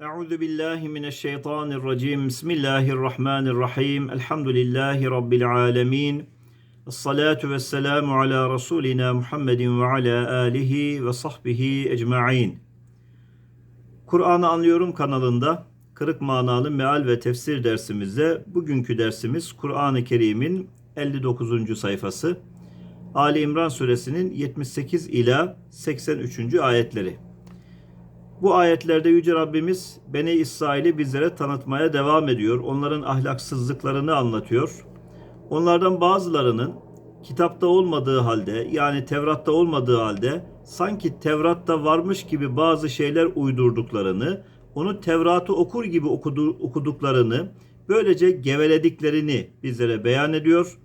Euzu billahi mineşşeytanirracim. Bismillahirrahmanirrahim. Elhamdülillahi rabbil alamin. Essalatu vesselamu ala rasulina Muhammedin ve ala alihi ve sahbihi ecmaîn. Kur'an'ı anlıyorum kanalında kırık manalı meal ve tefsir dersimizde bugünkü dersimiz Kur'an-ı Kerim'in 59. sayfası. Ali İmran suresinin 78 ila 83. ayetleri. Bu ayetlerde Yüce Rabbimiz Beni İsrail'i bizlere tanıtmaya devam ediyor. Onların ahlaksızlıklarını anlatıyor. Onlardan bazılarının kitapta olmadığı halde yani Tevrat'ta olmadığı halde sanki Tevrat'ta varmış gibi bazı şeyler uydurduklarını, onu Tevrat'ı okur gibi okudu, okuduklarını, böylece gevelediklerini bizlere beyan ediyor.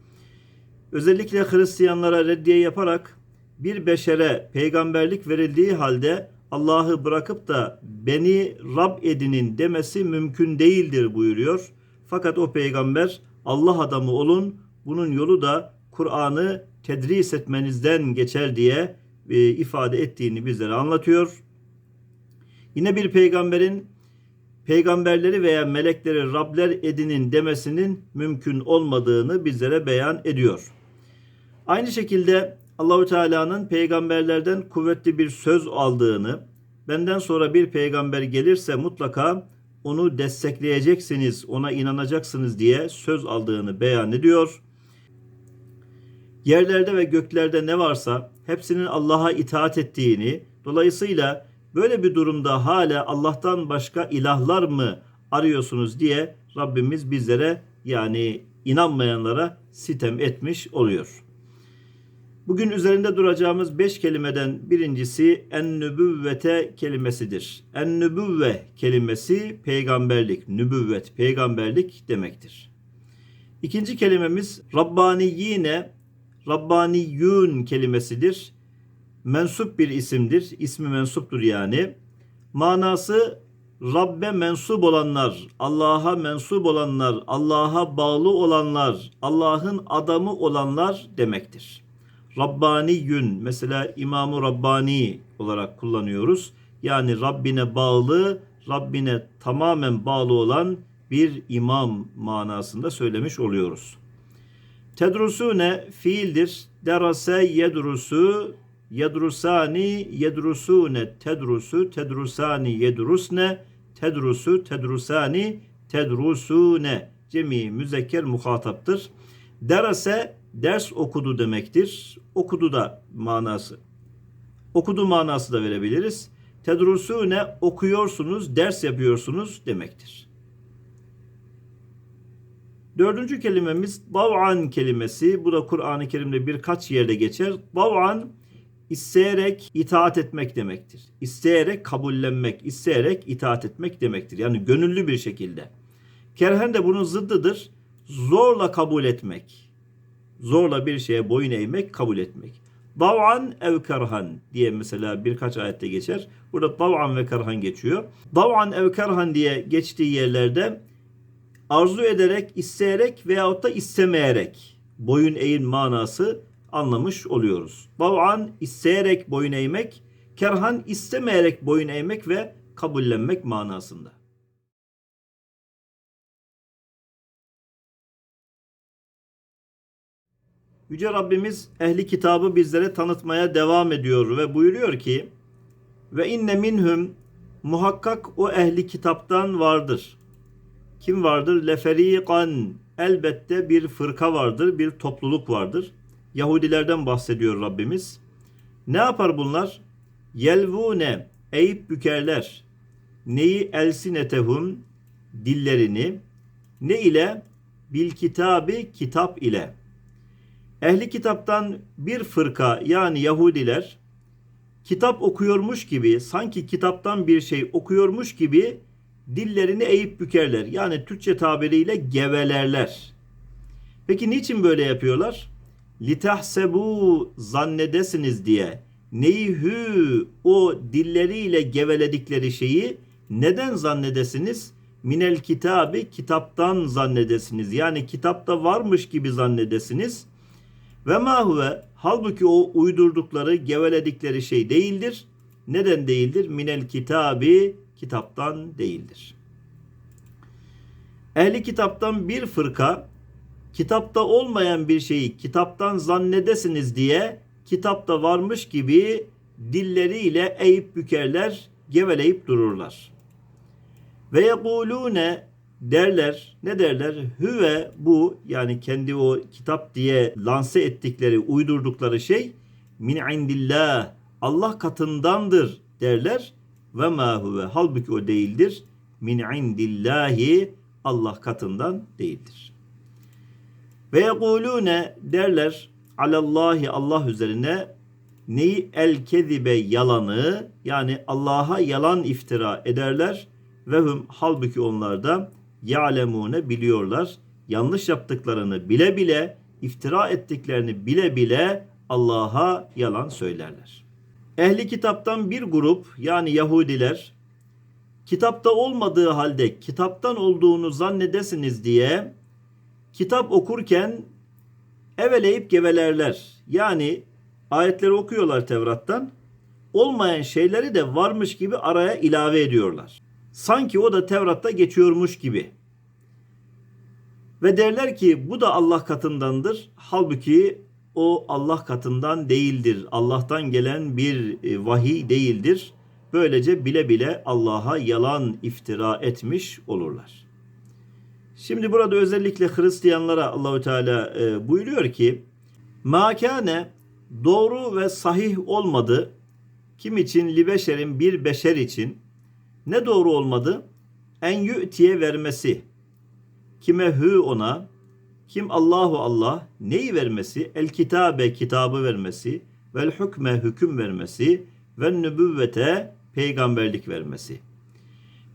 Özellikle Hristiyanlara reddiye yaparak bir beşere peygamberlik verildiği halde Allah'ı bırakıp da beni Rab edinin demesi mümkün değildir buyuruyor. Fakat o peygamber Allah adamı olun bunun yolu da Kur'an'ı tedris etmenizden geçer diye e, ifade ettiğini bizlere anlatıyor. Yine bir peygamberin peygamberleri veya melekleri Rabler edinin demesinin mümkün olmadığını bizlere beyan ediyor. Aynı şekilde Allahü Teala'nın peygamberlerden kuvvetli bir söz aldığını, benden sonra bir peygamber gelirse mutlaka onu destekleyeceksiniz, ona inanacaksınız diye söz aldığını beyan ediyor. Yerlerde ve göklerde ne varsa hepsinin Allah'a itaat ettiğini, dolayısıyla böyle bir durumda hala Allah'tan başka ilahlar mı arıyorsunuz diye Rabbimiz bizlere yani inanmayanlara sitem etmiş oluyor. Bugün üzerinde duracağımız beş kelimeden birincisi en-nübüvvete kelimesidir. En-nübüvve kelimesi peygamberlik, nübüvvet, peygamberlik demektir. İkinci kelimemiz Rabbaniyine, Rabbaniyun kelimesidir. Mensup bir isimdir, ismi mensuptur yani. Manası Rabbe mensup olanlar, Allah'a mensup olanlar, Allah'a bağlı olanlar, Allah'ın adamı olanlar demektir. Rabbaniyün mesela İmamı Rabbani olarak kullanıyoruz. Yani Rabbine bağlı, Rabbine tamamen bağlı olan bir imam manasında söylemiş oluyoruz. Tedrusune fiildir. Derase yedrusu, yedrusani, yedrusune, tedrusu, tedrusani, yedrusne, tedrusu, tedrusani, tedrusune. Cemi müzekker muhataptır. Derase ders okudu demektir. Okudu da manası. Okudu manası da verebiliriz. Tedrusune okuyorsunuz, ders yapıyorsunuz demektir. Dördüncü kelimemiz dav'an kelimesi. Bu da Kur'an-ı Kerim'de birkaç yerde geçer. Dav'an isteyerek itaat etmek demektir. İsteyerek kabullenmek, isteyerek itaat etmek demektir. Yani gönüllü bir şekilde. Kerhen de bunun zıddıdır. Zorla kabul etmek. Zorla bir şeye boyun eğmek, kabul etmek. Dav'an ev kerhan diye mesela birkaç ayette geçer. Burada dav'an ve kerhan geçiyor. Dav'an ev kerhan diye geçtiği yerlerde arzu ederek, isteyerek veyahut da istemeyerek boyun eğin manası anlamış oluyoruz. Dav'an isteyerek boyun eğmek, kerhan istemeyerek boyun eğmek ve kabullenmek manasında. Yüce Rabbimiz ehli kitabı bizlere tanıtmaya devam ediyor ve buyuruyor ki ve inne minhum muhakkak o ehli kitaptan vardır. Kim vardır? Leferikan elbette bir fırka vardır, bir topluluk vardır. Yahudilerden bahsediyor Rabbimiz. Ne yapar bunlar? Yelvune eğip bükerler. Neyi elsinetehum dillerini ne ile bil kitabı kitap ile. Ehli kitaptan bir fırka yani Yahudiler kitap okuyormuş gibi sanki kitaptan bir şey okuyormuş gibi dillerini eğip bükerler. Yani Türkçe tabiriyle gevelerler. Peki niçin böyle yapıyorlar? Litahsebu zannedesiniz diye. Neyhü o dilleriyle geveledikleri şeyi neden zannedesiniz? Minel kitabı kitaptan zannedesiniz. Yani kitapta varmış gibi zannedesiniz. Ve ma huve halbuki o uydurdukları, geveledikleri şey değildir. Neden değildir? Minel kitabı kitaptan değildir. Ehli kitaptan bir fırka kitapta olmayan bir şeyi kitaptan zannedesiniz diye kitapta varmış gibi dilleriyle eğip bükerler, geveleyip dururlar. Ve yekulune derler, ne derler? Hüve bu yani kendi o kitap diye lanse ettikleri, uydurdukları şey min indillah Allah katındandır derler ve ma huve halbuki o değildir. Min indillahi Allah katından değildir. Ve yekulune derler alallahi Allah üzerine neyi el kezibe yalanı yani Allah'a yalan iftira ederler ve hum halbuki onlar da ya'lemune biliyorlar. Yanlış yaptıklarını bile bile iftira ettiklerini bile bile Allah'a yalan söylerler. Ehli kitaptan bir grup yani Yahudiler kitapta olmadığı halde kitaptan olduğunu zannedesiniz diye kitap okurken eveleyip gevelerler. Yani ayetleri okuyorlar Tevrat'tan. Olmayan şeyleri de varmış gibi araya ilave ediyorlar. Sanki o da Tevrat'ta geçiyormuş gibi. Ve derler ki bu da Allah katındandır. Halbuki o Allah katından değildir. Allah'tan gelen bir e, vahiy değildir. Böylece bile bile Allah'a yalan iftira etmiş olurlar. Şimdi burada özellikle Hristiyanlara Allahü Teala e, buyuruyor ki makane doğru ve sahih olmadı. Kim için? Libeşerin bir beşer için. Ne doğru olmadı? En yü'tiye vermesi. Kime hü ona? Kim Allahu Allah neyi vermesi? El kitabe kitabı vermesi. Vel hükme hüküm vermesi. Ve nübüvvete peygamberlik vermesi.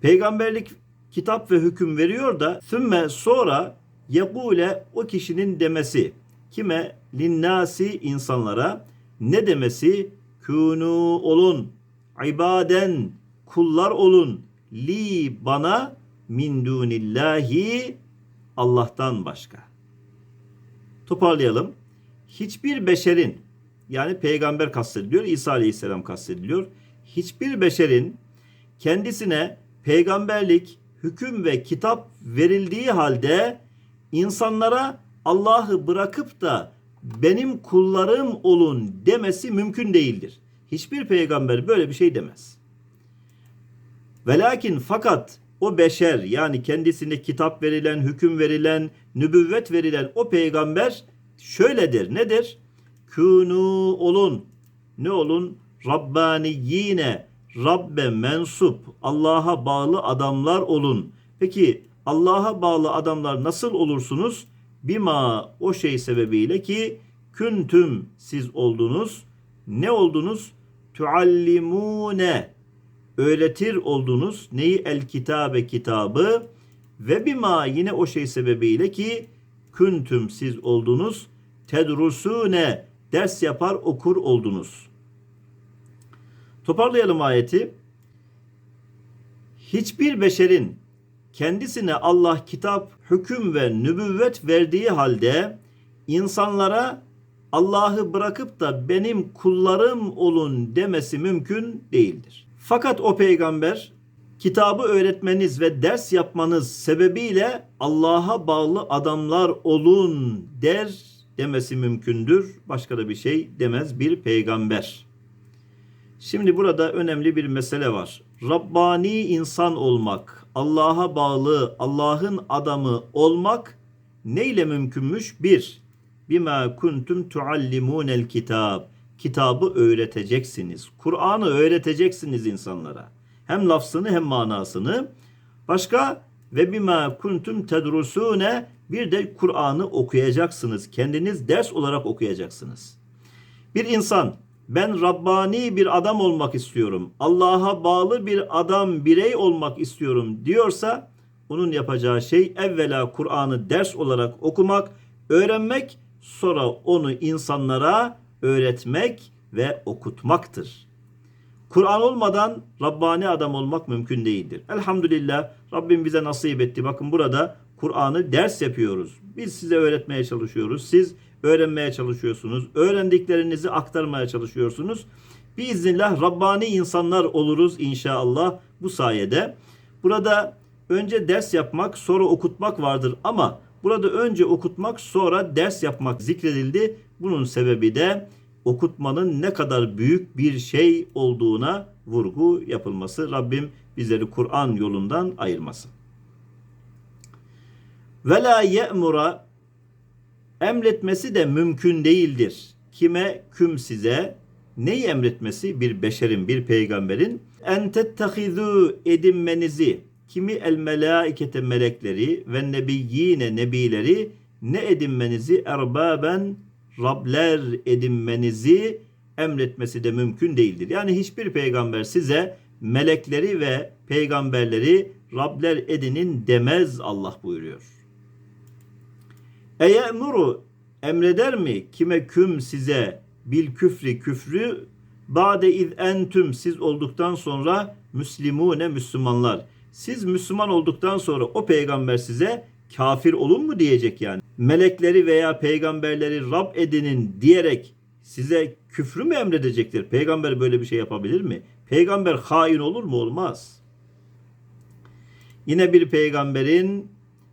Peygamberlik kitap ve hüküm veriyor da sümme sonra yekule o kişinin demesi kime linnasi insanlara ne demesi kunu olun ibaden kullar olun li bana min dunillahi Allah'tan başka. Toparlayalım. Hiçbir beşerin yani peygamber kastediliyor, İsa Aleyhisselam kastediliyor. Hiçbir beşerin kendisine peygamberlik, hüküm ve kitap verildiği halde insanlara Allah'ı bırakıp da benim kullarım olun demesi mümkün değildir. Hiçbir peygamber böyle bir şey demez. Velakin fakat o beşer yani kendisine kitap verilen, hüküm verilen, nübüvvet verilen o peygamber şöyledir. Nedir? Kunu olun. Ne olun? Rabbani yine Rabbe mensup, Allah'a bağlı adamlar olun. Peki Allah'a bağlı adamlar nasıl olursunuz? Bima o şey sebebiyle ki küntüm siz oldunuz. Ne oldunuz? Tuallimune öğretir oldunuz. Neyi? El kitabe kitabı ve bima yine o şey sebebiyle ki küntüm siz oldunuz. Tedrusune ders yapar okur oldunuz. Toparlayalım ayeti. Hiçbir beşerin kendisine Allah kitap, hüküm ve nübüvvet verdiği halde insanlara Allah'ı bırakıp da benim kullarım olun demesi mümkün değildir. Fakat o peygamber kitabı öğretmeniz ve ders yapmanız sebebiyle Allah'a bağlı adamlar olun der demesi mümkündür. Başka da bir şey demez bir peygamber. Şimdi burada önemli bir mesele var. Rabbani insan olmak, Allah'a bağlı, Allah'ın adamı olmak neyle mümkünmüş? Bir, bima kuntum tuallimunel kitab. Kitabı öğreteceksiniz. Kur'an'ı öğreteceksiniz insanlara. Hem lafzını hem manasını. Başka ve bima kuntum tedrusune bir de Kur'an'ı okuyacaksınız. Kendiniz ders olarak okuyacaksınız. Bir insan ben Rabbani bir adam olmak istiyorum. Allah'a bağlı bir adam, birey olmak istiyorum diyorsa onun yapacağı şey evvela Kur'an'ı ders olarak okumak, öğrenmek, sonra onu insanlara öğretmek ve okutmaktır. Kur'an olmadan Rabbani adam olmak mümkün değildir. Elhamdülillah Rabbim bize nasip etti. Bakın burada Kur'an'ı ders yapıyoruz. Biz size öğretmeye çalışıyoruz. Siz öğrenmeye çalışıyorsunuz. Öğrendiklerinizi aktarmaya çalışıyorsunuz. Biiznillah Rabbani insanlar oluruz inşallah bu sayede. Burada önce ders yapmak sonra okutmak vardır ama burada önce okutmak sonra ders yapmak zikredildi. Bunun sebebi de okutmanın ne kadar büyük bir şey olduğuna vurgu yapılması. Rabbim bizleri Kur'an yolundan ayırmasın. Ve la ye'mura emretmesi de mümkün değildir. Kime küm size neyi emretmesi bir beşerin bir peygamberin en tettehizu edinmenizi kimi el melaikete melekleri ve nebiyyine nebileri ne edinmenizi erbaben Rabler edinmenizi emretmesi de mümkün değildir. Yani hiçbir peygamber size melekleri ve peygamberleri Rabler edinin demez Allah buyuruyor. Eyemuru emreder mi kime küm size bil küfri küfrü bade iz entüm siz olduktan sonra müslimune Müslümanlar. Siz Müslüman olduktan sonra o peygamber size kafir olun mu diyecek yani. Melekleri veya peygamberleri Rab edinin diyerek size küfrü mü emredecektir? Peygamber böyle bir şey yapabilir mi? Peygamber hain olur mu? Olmaz. Yine bir peygamberin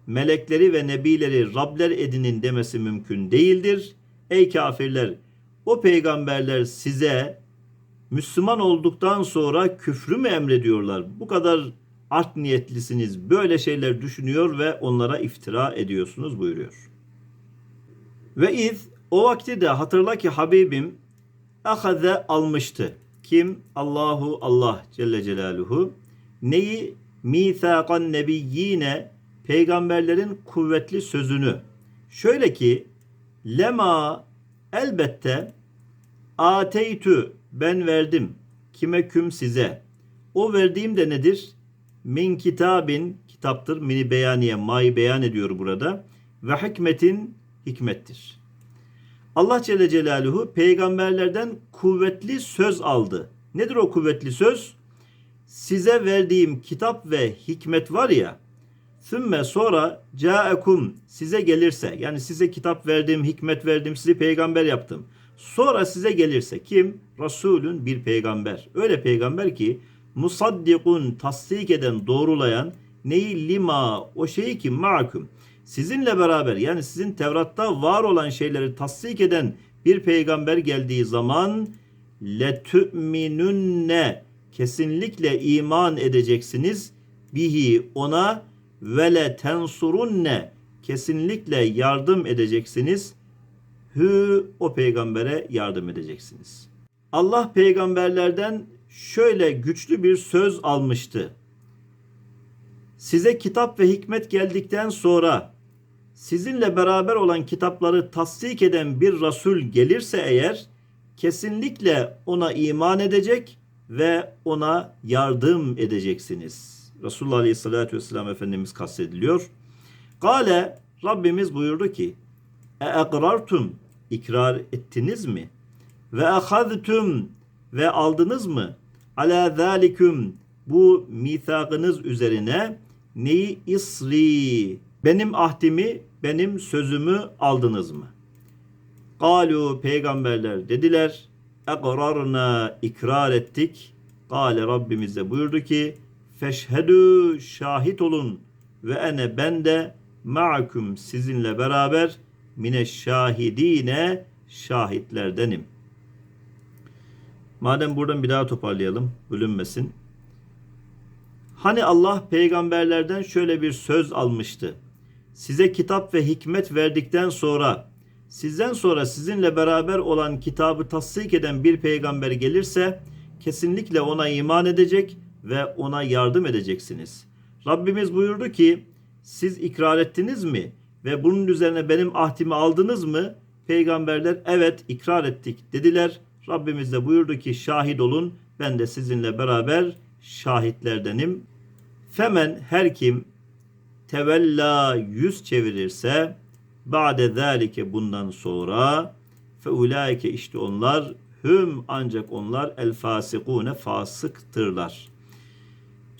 melekleri ve nebileri Rabler edinin demesi mümkün değildir. Ey kafirler! O peygamberler size Müslüman olduktan sonra küfrü mü emrediyorlar? Bu kadar art niyetlisiniz. Böyle şeyler düşünüyor ve onlara iftira ediyorsunuz buyuruyor. Ve iz o vakti de hatırla ki Habibim ahaze almıştı. Kim? Allahu Allah Celle Celaluhu. Neyi? Mithakan nebiyyine peygamberlerin kuvvetli sözünü. Şöyle ki lema elbette ateytü ben verdim kime küm size. O verdiğim de nedir? Min kitabin kitaptır. Mini beyaniye may beyan ediyor burada. Ve hikmetin hikmettir. Allah Celle Celaluhu peygamberlerden kuvvetli söz aldı. Nedir o kuvvetli söz? Size verdiğim kitap ve hikmet var ya, Sümme sonra caekum size gelirse yani size kitap verdim, hikmet verdim, sizi peygamber yaptım. Sonra size gelirse kim? Resulün bir peygamber. Öyle peygamber ki musaddikun tasdik eden, doğrulayan neyi lima o şeyi ki ma'akum sizinle beraber yani sizin Tevrat'ta var olan şeyleri tasdik eden bir peygamber geldiği zaman letü'minünne kesinlikle iman edeceksiniz bihi ona ve le tensurunne kesinlikle yardım edeceksiniz. Hü o peygambere yardım edeceksiniz. Allah peygamberlerden şöyle güçlü bir söz almıştı. Size kitap ve hikmet geldikten sonra sizinle beraber olan kitapları tasdik eden bir Resul gelirse eğer kesinlikle ona iman edecek ve ona yardım edeceksiniz. Resulullah Aleyhisselatü Vesselam Efendimiz kastediliyor. Gale Rabbimiz buyurdu ki E ekrartum ikrar ettiniz mi? Ve ahadtum ve aldınız mı? Ala zaliküm bu mithakınız üzerine neyi isri benim ahdimi benim sözümü aldınız mı? Galu peygamberler dediler ekrarna ikrar ettik. Gale Rabbimiz de buyurdu ki feşhedü şahit olun ve ene ben de ma'akum sizinle beraber mine şahidine şahitlerdenim. Madem buradan bir daha toparlayalım, bölünmesin. Hani Allah peygamberlerden şöyle bir söz almıştı. Size kitap ve hikmet verdikten sonra sizden sonra sizinle beraber olan kitabı tasdik eden bir peygamber gelirse kesinlikle ona iman edecek ve ona yardım edeceksiniz. Rabbimiz buyurdu ki siz ikrar ettiniz mi ve bunun üzerine benim ahdimi aldınız mı? Peygamberler evet ikrar ettik dediler. Rabbimiz de buyurdu ki şahit olun ben de sizinle beraber şahitlerdenim. Femen her kim tevella yüz çevirirse ba'de zalike bundan sonra fe ulaike işte onlar hüm ancak onlar el fasikune fasıktırlar.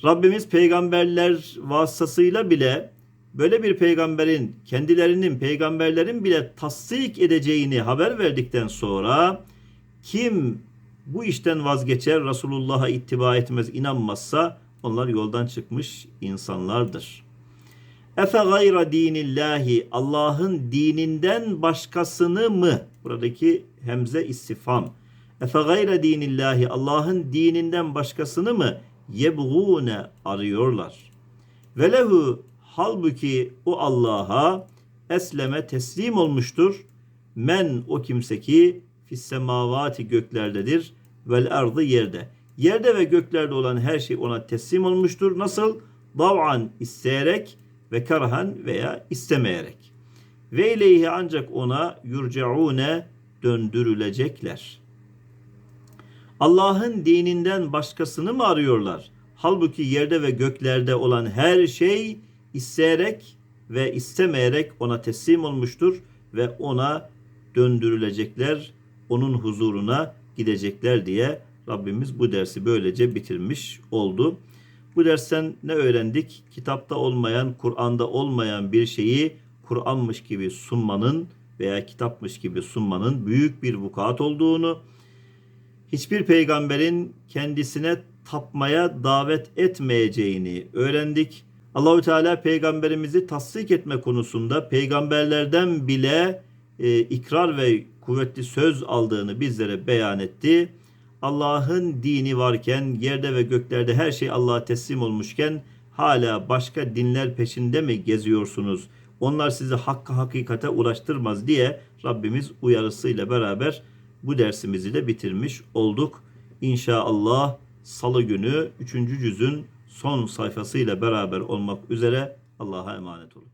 Rabbimiz peygamberler vasıtasıyla bile böyle bir peygamberin kendilerinin peygamberlerin bile tasdik edeceğini haber verdikten sonra kim bu işten vazgeçer, Resulullah'a ittiba etmez, inanmazsa onlar yoldan çıkmış insanlardır. Efe gayra dinillahi Allah'ın dininden başkasını mı? Buradaki hemze istifam. Efe gayra dinillahi Allah'ın dininden başkasını mı yebgûne arıyorlar? Ve lehu halbuki o Allah'a esleme teslim olmuştur. Men o kimse ki fis semavati göklerdedir vel ardı yerde. Yerde ve göklerde olan her şey ona teslim olmuştur. Nasıl? Dav'an isteyerek ve karhan veya istemeyerek. Ve ileyhi ancak ona yurcaune döndürülecekler. Allah'ın dininden başkasını mı arıyorlar? Halbuki yerde ve göklerde olan her şey isteyerek ve istemeyerek ona teslim olmuştur ve ona döndürülecekler, onun huzuruna gidecekler diye Rabbimiz bu dersi böylece bitirmiş oldu. Bu dersten ne öğrendik? Kitapta olmayan, Kur'an'da olmayan bir şeyi Kur'anmış gibi sunmanın veya kitapmış gibi sunmanın büyük bir vukuat olduğunu, hiçbir peygamberin kendisine tapmaya davet etmeyeceğini öğrendik. Allahü Teala peygamberimizi tasdik etme konusunda peygamberlerden bile e, ikrar ve kuvvetli söz aldığını bizlere beyan etti. Allah'ın dini varken yerde ve göklerde her şey Allah'a teslim olmuşken hala başka dinler peşinde mi geziyorsunuz? Onlar sizi hakka hakikate ulaştırmaz diye Rabbimiz uyarısıyla beraber bu dersimizi de bitirmiş olduk. İnşallah salı günü 3. cüzün son sayfasıyla beraber olmak üzere Allah'a emanet olun.